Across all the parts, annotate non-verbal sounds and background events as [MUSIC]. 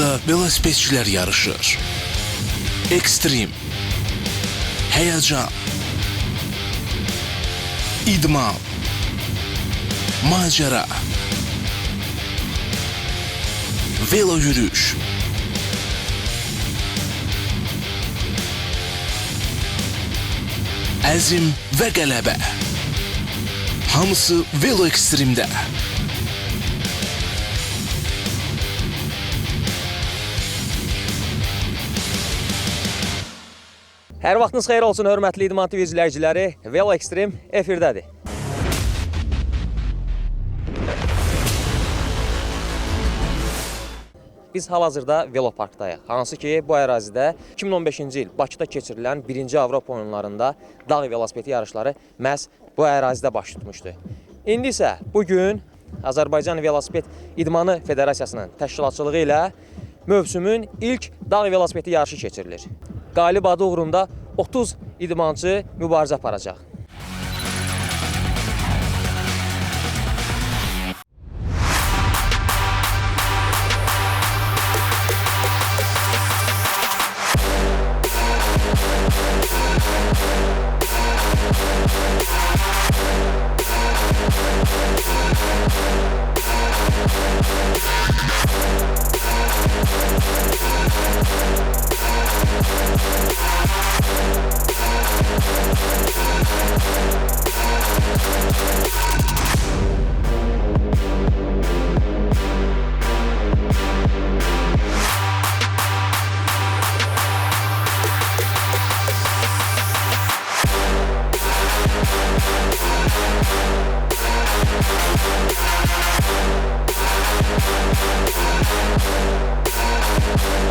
Burada velosipedçiler yarışır. Ekstrem, heyecan, idman, macera, velo yürüyüş, əzm və qələbə. Hamısı Velo Extreme-də. Hər vaxtınız xeyir olsun, hörmətli İdman TV izləyiciləri. Velo Extreme efirdədir. Biz hal-hazırda Veloparkdayıq. Hansı ki, bu ərazidə 2015-ci il Bakıda keçirilən 1-ci Avropa oyunlarında dağ velosipedi yarışları məhz bu ərazidə baş tutmuşdu. İndi isə bu gün Azərbaycan Velosiped İdmanı Federasiyasının təşkilatçılığı ilə mövsümün ilk dağ velosipedi yarışı keçirilir. Qalib adı uğrunda 30 idmançı mübarizə aparacaq.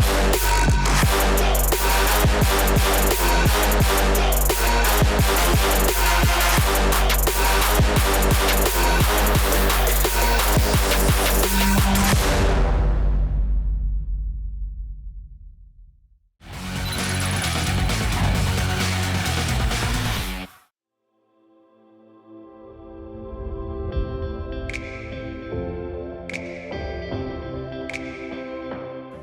Thank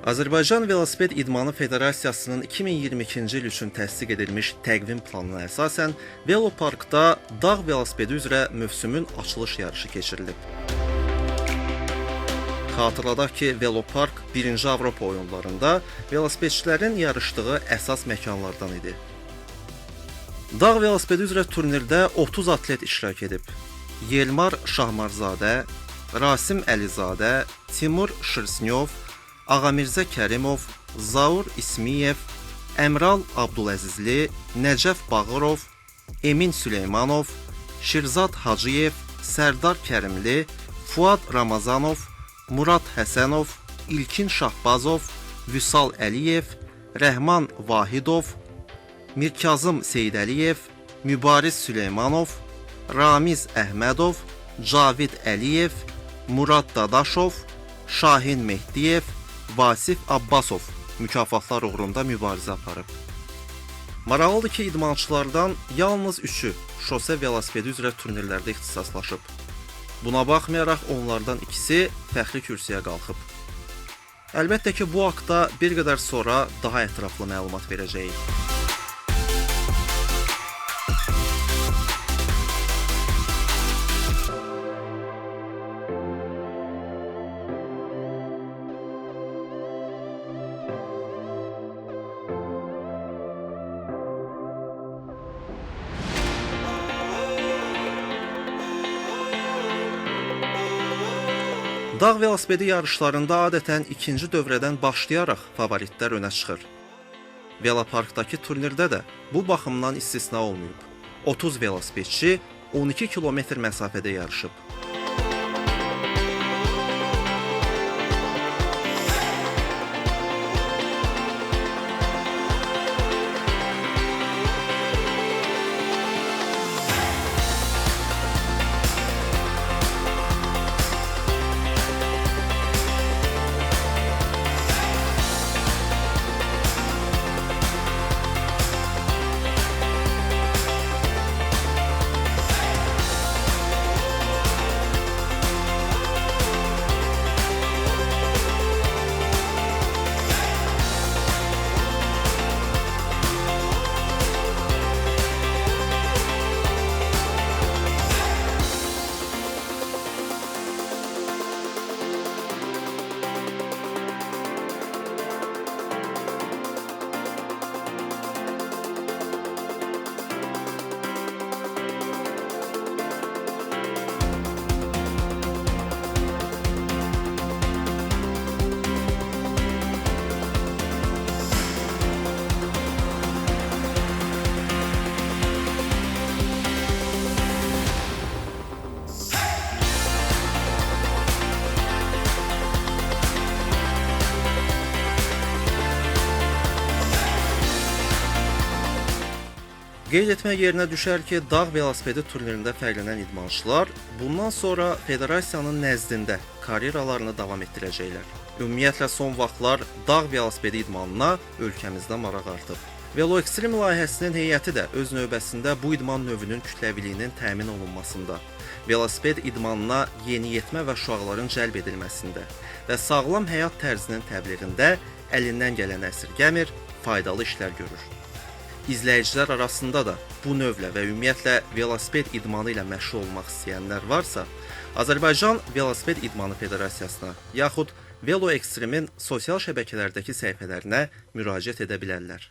Azərbaycan Velosiped İdmanı Federasiyasının 2022-ci il üçün təsdiq edilmiş təqvim planına əsasən Veloparkda dağ velosipedi üzrə mövsümün açılış yarışı keçirilib. Xatırladaq ki, Velopark 1-ci Avropa oyunlarında velosipedçilərin yarışdığı əsas məkanlardan idi. Dağ velosipedi üzrə turnirdə 30 atlet iştirak edib. Yelmar Şahmarzadə, Rasim Əlizadə, Timur Şirsnyov, Ağamirzə Kərimov, Zaur İsmiyev, Əmral Abduləzizli, Nəcəf Bağırov, Emin Süleymanov, Şirzad Hacıyev, Sərdar Kərimli, Fuad Ramazanov, Murad Həsənov, İlkin Şahbazov, Vüsal Əliyev, Rəhman Vahidov, Mirkazım Seydəliyev, Mübariz Süleymanov, Ramiz Əhmədov, Cavid Əliyev, Murad Dadaşov, Şahin Mehdiyev, Vasif Abbasov mükafatlar uğrunda mübarizə aparıb. Maraqlıdır ki, idmançılardan yalnız üçü şose velosipedi üzrə turnirlərdə ixtisaslaşıb. Buna baxmayaraq onlardan ikisi fəxri kürsüyə qalxıb. Əlbəttə ki, bu haqda bir qədər sonra daha ətraflı məlumat verəcəyik. Dağ velosipedi yarışlarında adətən ikinci dövrədən başlayaraq favoritlər önə çıxır. Veloparkdakı turnirdə də bu baxımdan istisna olmayıb. 30 velosipedçi 12 kilometr məsafədə yarışıb. Qeyd etmək yerinə düşər ki, dağ velosipedi turnirində fərqlənən idmançılar bundan sonra federasiyanın nəzdində karyeralarını davam etdirəcəklər. Ümumiyyətlə son vaxtlar dağ velosipedi idmanına ölkəmizdə maraq artıb. Velo Extreme layihəsinin heyəti də öz növbəsində bu idman növünün kütləviliyinin təmin olunmasında, velosiped idmanına yeniyetmə və uşaqların cəlb edilməsində və sağlam həyat tərzinin təbliğində əlindən gələn əsirgəmir, faydalı işlər görür. İzləyicilər arasında da bu növlə və ümumiyyətlə velosiped idmanı ilə məşğul olmaq istəyənlər varsa, Azərbaycan Velosiped İdmanı Federasiyasına yaxud Velo Extreme-in sosial şəbəkələrdəki səhifələrinə müraciət edə bilərlər.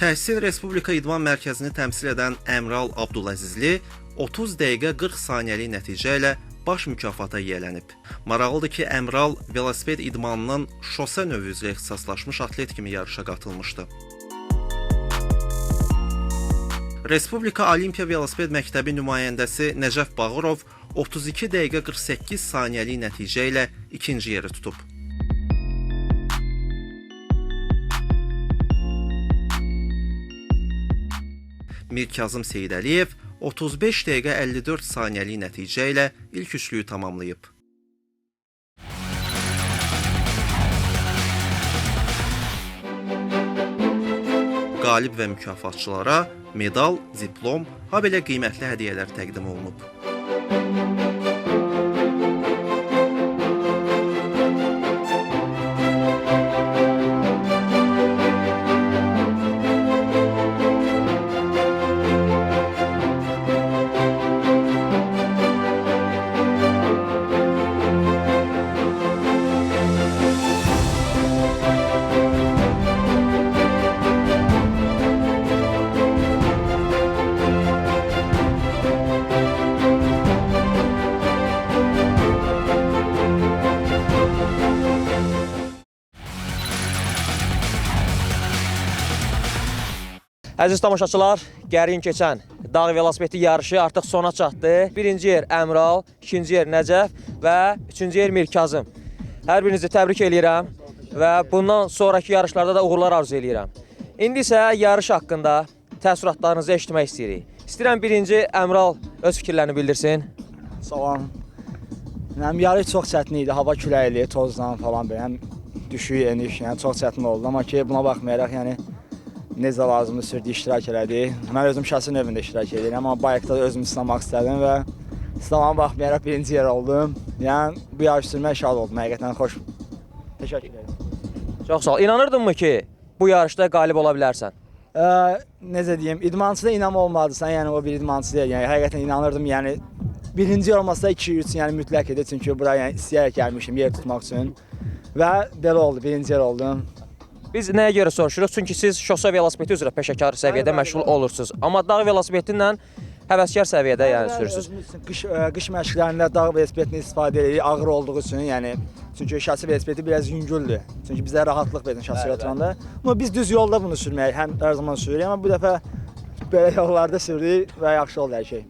Təhsil Respublika İdman Mərkəzini təmsil edən Əmral Abdulazizli 30 dəqiqə 40 saniyəlik nəticə ilə baş mükafata yiyələnib. Maraqlıdır ki, Əmral velosiped idmanının şosse növü üzrə ixtisaslaşmış atlet kimi yarışa qatılmışdı. Respublika Olimpiya Velosiped Məktəbi nümayəndəsi Nəcəf Bağırov 32 dəqiqə 48 saniyəlik nəticə ilə ikinci yeri tutub. Mir Kazım Seyidəliyev 35 dəqiqə 54 saniyəlik nəticə ilə ilk üçlüyü tamamlayıb. Qalib və mükafatçılara medal, diplom, ha belə qiymətli hədiyyələr təqdim olunub. Əziz tamaşaçılar, gərin keçən dağ velosipedi yarışı artıq sona çatdı. Birinci yer Əmral, ikinci yer Nəcəf və üçüncü yer Mirkazım. Hər birinizi təbrik eləyirəm və bundan sonrakı yarışlarda da uğurlar arzu eləyirəm. İndi isə yarış haqqında təəssüratlarınızı eşitmək istəyirik. İstəyirəm birinci Əmral öz fikirlərini bildirsin. Salam. Həm yarış çox çətin idi, hava küləkli, tozdan falan belə. Həm düşük, eniş, yəni çox çətin oldu. Amma ki buna baxmayaraq, yəni necə lazımdır sürdü iştirak elədi. Mən özüm şəxsi növündə iştirak edirəm, amma bayaqda da özümü sınamaq istədim və sınamaya baxmayaraq birinci yer oldum. Yəni bu yarış sürmək şad oldum, həqiqətən xoş. Təşəkkür edirəm. Çox sağ ol. İnanırdınmı ki, bu yarışda qalib ola bilərsən? Ə, necə deyim, idmançıda inam olmadı. Sən yəni o bir idmançı deyil. Yəni həqiqətən inanırdım. Yəni birinci olmasa 2-3 yəni mütləq idi. Çünki bura yəni istəyərək gəlmişdim yer tutmaq üçün. Və belə oldu. Birinci yer oldum. Biz nəyə görə soruşuruq? Çünki siz şosa velosipedi üzrə peşəkar səviyyədə məşğul olursunuz. Amma dağ velosipedi ilə həvəskar səviyyədə yəni sürürsüz. Qış ə, qış məşqlərində dağ velosipedini istifadə edirik. Ağır olduğu üçün, yəni çünki şasi velosipedi biraz yüngüldür. Çünki bizə rahatlıq verir şasiyə oturanda. Amma biz düz yolda bunu sürməyi həm hər zaman sürürük, amma bu dəfə belə yollarda sürdük və yaxşı oldu hər şey.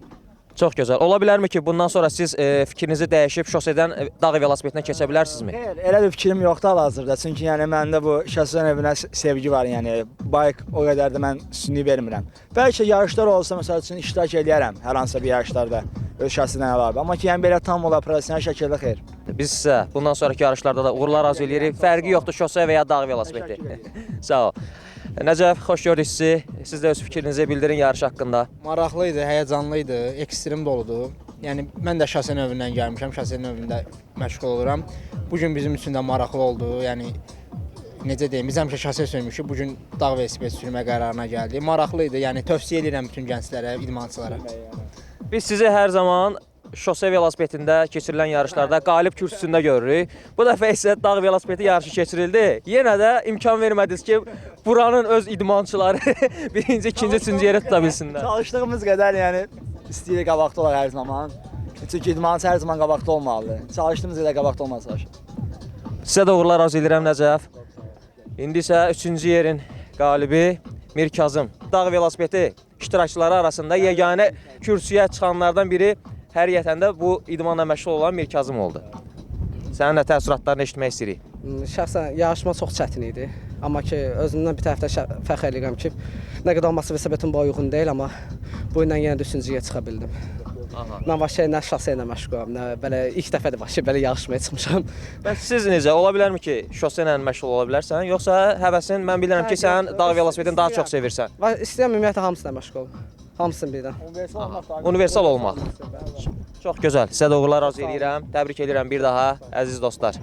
Çox gözəl. Ola bilərmi ki, bundan sonra siz e, fikrinizi dəyişib şosedən e, dağ velosipedinə keçə bilərsinizmi? Xeyr, elə bir fikrim yoxdur hal-hazırda. Çünki yəni məndə bu şəxsən evinə sevgi var, yəni bayq o qədər də mən üstünlük vermirəm. Bəlkə yarışlar olsa məsəl üçün iştirak eləyərəm hər hansısa bir yarışlarda öz şəxsindən əlavə. Amma ki, yəni belə tam ola professional şəkildə xeyr. Biz sizə bundan sonraki yarışlarda da uğurlar arzu edirik. Fərqi yoxdur şosə və ya dağ velosipedi. [LAUGHS] Sağ ol. Nəcəf, xoş gördük sizi. Siz də öz fikrinizi bildirin yarış haqqında. Maraqlı idi, həyəcanlı idi, ekstrem doludur. Yəni mən də şase növündən gəlmişəm, şase növündə məşğul oluram. Bu gün bizim üçün də maraqlı oldu. Yəni necə deyim, biz həmişə şase sürmüşük, bu gün dağ velosiped sürmə qərarına gəldik. Maraqlı idi. Yəni tövsiyə edirəm bütün gənclərə, idmançılara. Biz sizi hər zaman şose velosipedində keçirilən yarışlarda qalib kürsüsündə görürük. Bu dəfə isə dağ velosipedi yarışı keçirildi. Yenə də imkan vermədiniz ki, buranın öz idmançıları [LAUGHS] birinci, ikinci, üçüncü yeri tuta bilsinlər. Çalışdığımız qədər yəni istəyirik qabaqda olaq hər zaman. Çünki idmançı hər zaman qabaqda olmalıdır. Çalışdığımız qədər qabaqda olmalı çalışırıq. Sizə də uğurlar arzu edirəm Nəcəf. İndi isə 3-cü yerin qalibi Mir Kazım. Dağ velosipedi iştirakçıları arasında yeganə kürsüyə çıxanlardan biri həqiqətən də bu idmanla məşğul olan Mir Kazım oldu. Sənin də təəssüratlarını eşitmək istəyirik. Şəxsən yarışma çox çətin idi. Amma ki özümdən bir tərəfdən fəxr edirəm ki, nə qədər olmasa velosipedim boyu uyğun deyil, amma bu ilə yenə də üçüncüyə çıxa bildim. Aha. Mən başqa nə şase ilə məşğulam, nə belə ilk dəfədir başqa belə yarışmaya çıxmışam. [LAUGHS] Bəs siz necə ola bilərmi ki, şose ilə məşğul ola bilərsən, yoxsa həvəsin mən bilirəm ki, sən dağ velosipedini daha çox sevirsən. İstəyirəm ümumiyyətlə hamısına məşğul olum. Hamısını birdən. Universal olmaq. Çox gözəl. Sizə də uğurlar arzu edirəm. Təbrik edirəm bir daha əziz dostlar.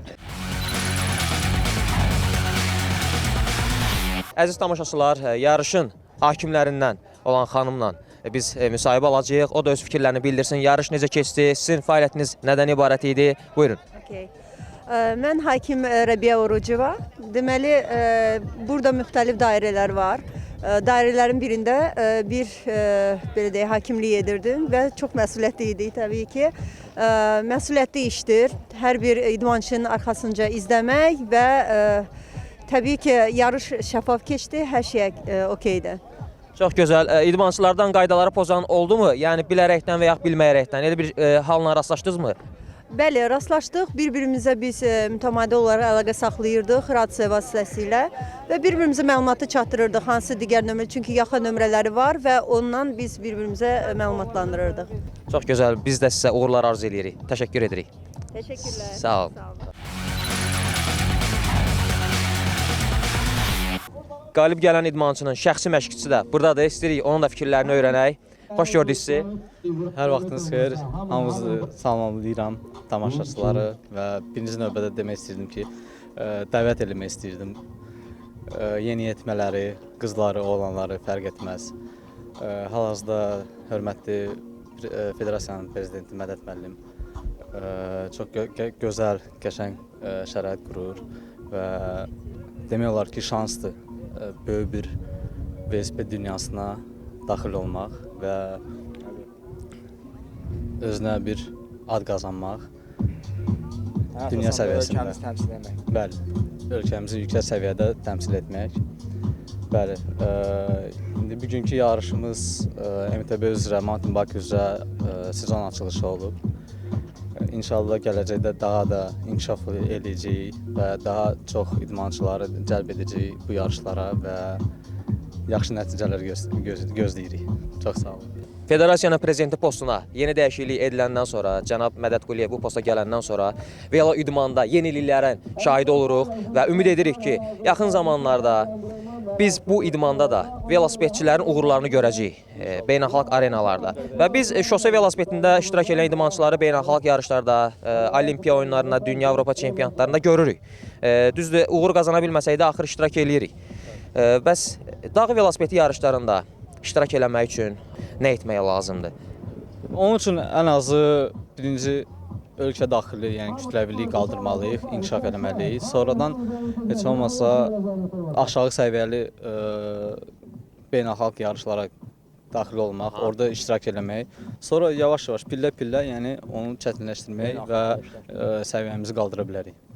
Əziz tamaşaçılar, e, yarışın hakimlərindən olan xanımla e, biz e, müsahibə alacağıq. O da öz fikirlərini bildirsin. Yarış necə keçdi? Sizin fəaliyyətiniz nədən ibarət idi? Buyurun. Okay. Mən hakim Rəbiyə Orucova. Deməli, burada müxtəlif dairələr var. Ə, Dairələrin birində ə, bir ə, belə deyək, hakimlik edirdim və çox məsuliyyətli idi təbii ki. Ə, Məsuliyyətli işdir. Hər bir idmançının arxasınca izləmək və ə, təbii ki, yarış şəffaf keçdi, hər şey okeydir. Çox gözəl. E, İdmançılardan qaydaları pozan oldumu? Yəni bilərəkdən və ya bilməyərəkdən elə bir e, halla rastlaşdınızmı? Bəli, rastlaşdıq. Bir-birimizə biz e, mütəmadi olaraq əlaqə saxlayırdıq rasiya vasitəsilə və bir-birimizə məlumatı çatdırırdıq. Hansı digər nömrə, çünki yaxın nömrələri var və ondan biz bir-birimizə e, məlumatlandırırdıq. Çox gözəl. Biz də sizə uğurlar arzu edirik. Təşəkkür edirik. Təşəkkürlər. Sağ olun. Sağ olun. Qalib gələn idmançının şəxsi məşqçisi də burdadır. İstəyirik onun da fikirlərini öyrənək. Xoş gördük sizi. Hər vaxtınız xeyir. Hamınızı salamlayıram tamaşaçıları və birinci növbədə demək istəyirdim ki, ə, dəvət eləmək istəyirdim. Ə, Yeniyetmələri, qızları, oğlanları fərq etməz. Ə, Hal-hazırda hörmətli ə, Federasiyanın prezidenti Mədət müəllim çox gö gö gözəl, qəşəng şərait qurur və demək olar ki, şansdır böyük bir velosiped dünyasına daxil olmaq və özünə bir ad qazanmaq. Dünya səviyyəsində. Ölkəmizi təmsil etmək. Bəli, ölkəmizi yüksək səviyyədə təmsil etmək. Bəli, ə, indi bugünkü yarışımız ə, MTB üzrə, mountain bike üzrə ə, sezon açılışı olub. İnşallah gələcəkdə daha da inkişaf eləyəcəyik və daha çox idmançıları cəlb edəcəyik bu yarışlara və yaxşı nəticələr göz, göz, gözləyirik. Çox sağ olun. Federasiyanın prezidenti postuna yeni dəyişiklik ediləndən sonra, cənab Mədəd Quliyev bu posta gələndən sonra velo idmanda yeniliklərin şahidi oluruq və ümid edirik ki, yaxın zamanlarda biz bu idmanda da velosipedçilərin uğurlarını görəcəyik e, beynəlxalq arenalarda. Və biz e, şose velosipedində iştirak edən idmançıları beynəlxalq yarışlarda, e, Olimpiya oyunlarında, dünya Avropa çempionatlarında görürük. E, düzdür, uğur qazana bilməsək də axır iştirak eləyirik. Bəs dağ velosipedi yarışlarında iştirak eləmək üçün nə etmək lazımdır? Onun üçün ən azı birinci ölkə daxili, yəni kütləviliyi qaldırmalıyıq, inkişaf etməliyik. Sonradan heç olmasa aşağı səviyyəli ə, beynəlxalq yarışlara daxil olmaq, orada iştirak eləmək. Sonra yavaş-yavaş pillə-pillə, yəni onu çətinləşdirmək və ə, səviyyəmizi qaldıra bilərik.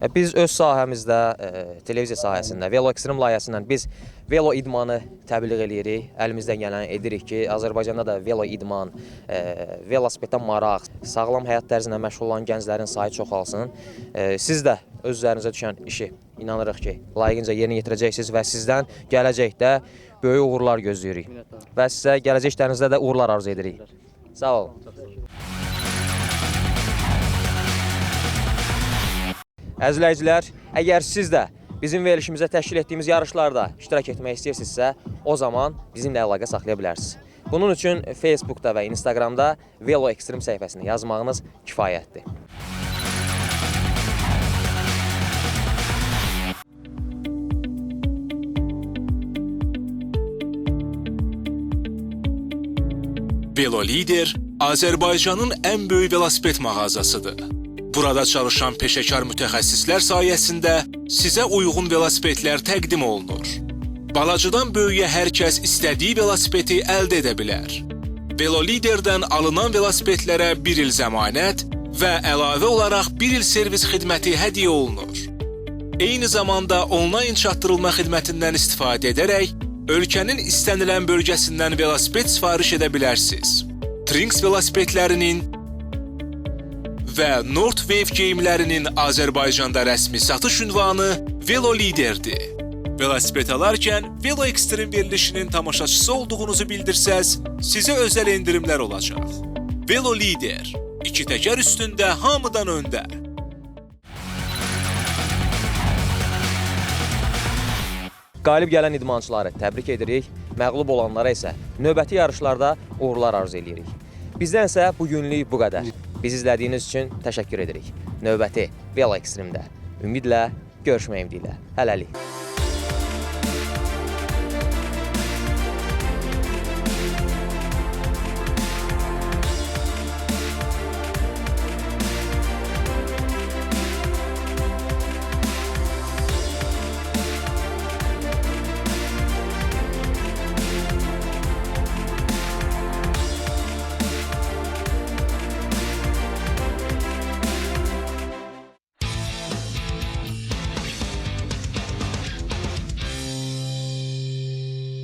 E, Biz öz sahəmizdə, e, televiziya sahəsində, Velo Extreme layihəsindən biz velo idmanı təbliğ eləyirik. Əlimizdən gələni edirik ki, Azərbaycanda da velo idman, e, velosipedə maraq, sağlam həyat tərzinə məşğul olan gənclərin sayı çoxalsın. Siz də öz üzərinizə düşən işi inanırıq ki, layiqincə yerinə yetirəcəksiniz və sizdən gələcəkdə böyük uğurlar gözləyirik. Və sizə gələcək işlərinizdə də uğurlar arzu edirik. Sağ olun. Əzizləyicilər, əgər siz də bizim verilişimizə təşkil etdiyimiz yarışlarda iştirak etmək istəyirsinizsə, o zaman bizimlə əlaqə saxlaya bilərsiniz. Bunun üçün Facebookda və Instagramda Velo Extreme səhifəsini yazmağınız kifayətdir. Velo Lider Azərbaycanın ən böyük velosiped mağazasıdır. Burada çalışan peşəkar mütəxəssislər sayəsində sizə uyğun velosipedlər təqdim olunur. Balacıdan böyüyə hər kəs istədiyi velosipedi əldə edə bilər. Velo Liderdən alınan velosipedlərə 1 il zəmanət və əlavə olaraq 1 il servis xidməti hədiyyə olunur. Eyni zamanda onlayn çatdırılma xidmətindən istifadə edərək ölkənin istənilən bölgəsindən velosiped sifariş edə bilərsiniz. Trinks velosipedlərinin və Northwave geyimlərinin Azərbaycanda rəsmi satış ünvanı Velo Liderdir. Velosiped alarkən Velo Extreme verilişinin tamaşaçısı olduğunuzu bildirsəz, sizə özəl endirimlər olacaq. Velo Lider, iki təkər üstündə hamıdan öndə. Qalib gələn idmançıları təbrik edirik, məğlub olanlara isə növbəti yarışlarda uğurlar arzu edirik. Bizdən isə bu günlük bu qədər. Bizi izlədiyiniz üçün təşəkkür edirik. Növbəti Velo Extreme-də ümidlə görüşmək ümidi ilə. Hələlik.